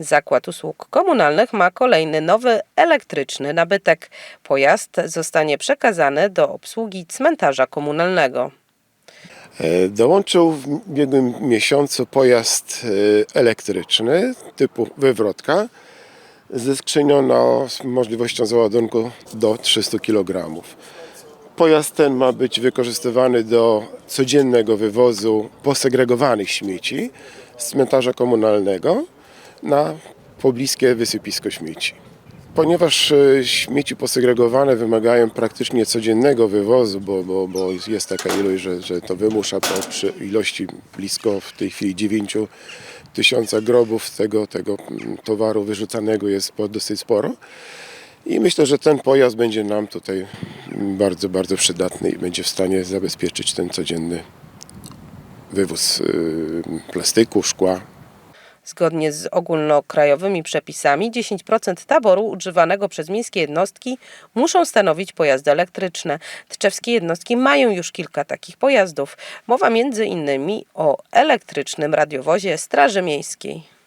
Zakład Usług Komunalnych ma kolejny nowy elektryczny nabytek. Pojazd zostanie przekazany do obsługi cmentarza komunalnego. E, Dołączył w ubiegłym miesiącu pojazd e, elektryczny typu wywrotka ze skrzynią z możliwością załadunku do 300 kg. Pojazd ten ma być wykorzystywany do codziennego wywozu posegregowanych śmieci z cmentarza komunalnego na pobliskie wysypisko śmieci. Ponieważ e, śmieci posegregowane wymagają praktycznie codziennego wywozu, bo, bo, bo jest taka ilość, że, że to wymusza po przy ilości blisko w tej chwili 9 tysiąca grobów tego, tego mm, towaru wyrzucanego jest dosyć sporo. I myślę, że ten pojazd będzie nam tutaj mm, bardzo, bardzo przydatny i będzie w stanie zabezpieczyć ten codzienny wywóz y, plastyku, szkła, Zgodnie z ogólnokrajowymi przepisami 10% taboru używanego przez miejskie jednostki muszą stanowić pojazdy elektryczne. Tczewskie jednostki mają już kilka takich pojazdów. Mowa między innymi o elektrycznym radiowozie Straży Miejskiej.